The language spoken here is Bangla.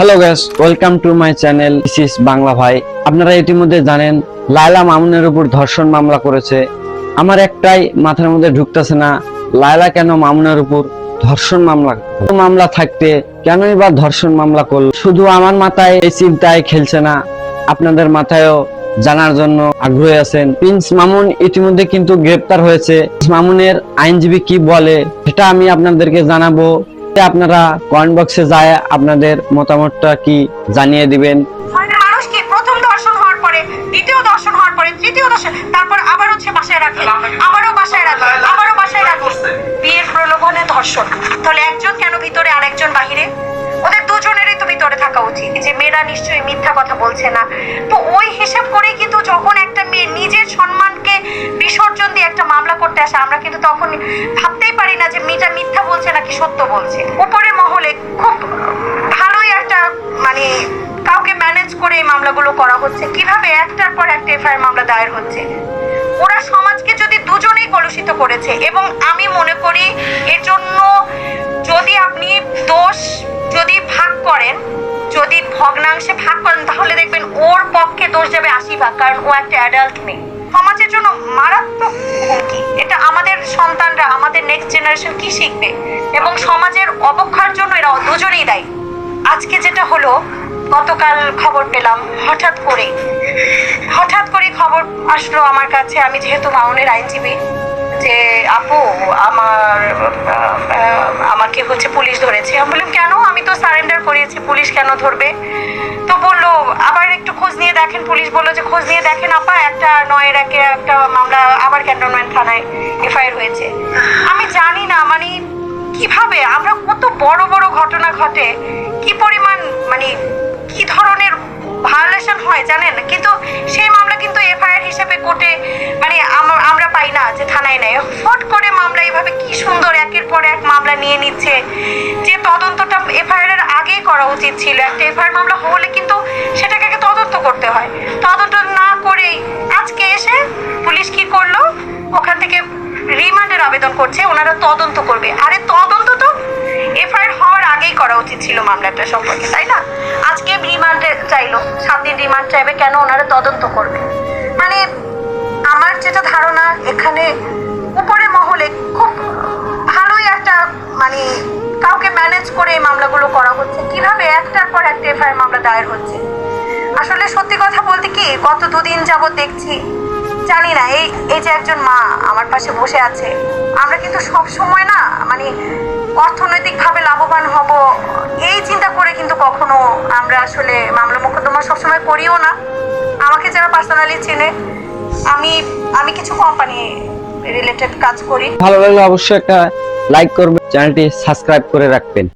Hello guys welcome to my channel this is Bangla ভাই আপনারা ইতিমধ্যে জানেন, লায়লা মামুনের উপর ধর্ষণ মামলা করেছে। আমার একটাই মাথার মধ্যে ঢুকতেছে না, লায়লা কেন মামুনের উপর ধর্ষণ মামলা? মামলা থাকতে কেনই বা ধর্ষণ মামলা করল? শুধু আমার মাথায় এই চিন্তায় খেলছে না, আপনাদের মাথায়ও জানার জন্য আগ্রহী আছেন। প্রিন্স মামুন ইতিমধ্যে কিন্তু গ্রেপ্তার হয়েছে। মামুনের আইনজীবী কি বলে, সেটা আমি আপনাদেরকে জানাব। আপনারা কমেন্ট বক্সে যায়, আপনাদের মতামতটা কি জানিয়ে দিবেন। মানে বাসায় আবারও বাসায় বাসায় রাখে। বিয়ের প্রলোভনে ধর্ষণ। তাহলে একজন কেন ভিতরে বাহিরে? ওদের দুজনেরই তো ভিতরে থাকা উচিত। যে মেয়েরা নিশ্চয়ই মিথ্যা কথা বলছে না। তো ওই হিসাব একটা আসে, আমরা কিন্তু তখন ভাবতেই পারি না যে মেয়েটা মিথ্যা বলছে নাকি সত্য বলছে। উপরে মহলে খুব ভালোই একটা মানে কাউকে ম্যানেজ করে এই মামলাগুলো করা হচ্ছে। কীভাবে একটার পর একটা এফআইআর মামলা দায়ের হচ্ছে? ওরা সমাজকে যদি দুজনেই কলুষিত করেছে, এবং আমি মনে করি এর জন্য যদি আপনি দোষ যদি ভাগ করেন, যদি ভগ্নাংশে ভাগ করেন, তাহলে দেখবেন ওর পক্ষে দোষ যাবে আশি ভাগ, কারণ ও একটা অ্যাডাল্ট মেয়ে। সমাজের জন্য মারাত্মক হুমকি। এটা আমাদের সন্তানরা, আমাদের নেক্সট জেনারেশন কি শিখবে? এবং সমাজের অবক্ষার জন্য এরা দুজনেই দায়ী। আজকে যেটা হলো, গতকাল খবর পেলাম, হঠাৎ করে হঠাৎ করে খবর আসলো আমার কাছে। আমি যেহেতু মাউনের আইনজীবী, যে আপু, আমার আমাকে হচ্ছে পুলিশ ধরেছে। আমি বললাম, কেন? আমি তো সারেন্ডার করিয়েছি, পুলিশ কেন ধরবে? তো বলল, আবার একটু খোঁজ নিয়ে দেখেন। পুলিশ বলল যে, খোঁজ নিয়ে দেখেন আপা। একটা একে একটা মামলা আবার ক্যান্টনমেন্ট থানায় এফআইআর হয়েছে। আমি জানি না মানে কীভাবে? আমরা কত বড় বড় ঘটনা ঘটে? কি পরিমাণ মানে কি ধরনের ভায়োলেশন হয় জানেন? কিন্তু সেই মামলা কিন্তু এফআইআর হিসেবে কোর্টে মানে আমরা পাই না যে থানায় নেয়। ফট করে মামলা এইভাবে কি সুন্দর একের পর এক মামলা নিয়ে নিচ্ছে। যে তদন্তটা এফআইআর এর আগেই করা উচিত ছিল। একটা এফআইআর মামলা হলে ওনারা তদন্ত করবে। আরে তদন্ত তো এফআইআর হওয়ার আগেই করা উচিত ছিল মামলাটা সম্পর্কে, তাই না? আজকে রিমান্ডে চাইলো, সাত দিন রিমান্ড চাইবে, কেন ওনারা তদন্ত করবে? মানে আমার যেটা ধারণা, এখানে উপরে মহলে খুব ভালোই একটা মানে কাউকে ম্যানেজ করে এই মামলাগুলো করা হচ্ছে। কীভাবে একটার পর একটা এফআইআর মামলা দায়ের হচ্ছে? আসলে সত্যি কথা বলতে কি, গত দুদিন যাবত দেখছি জানি না, এই এই যে একজন মা আমার পাশে বসে আছে, আমরা কিন্তু সব সময় না মানে অর্থনৈতিকভাবে লাভবান হব, এই চিন্তা করে কিন্তু কখনো আমরা আসলে মামলা মোকদ্দমা সবসময় করিও না। আমাকে যারা পার্সোনালি চেনে, আমি আমি কিছু কোম্পানি রিলেটেড কাজ করি। ভালো লাগলে অবশ্যই একটা লাইক করবেন, চ্যানেলটি সাবস্ক্রাইব করে রাখবেন।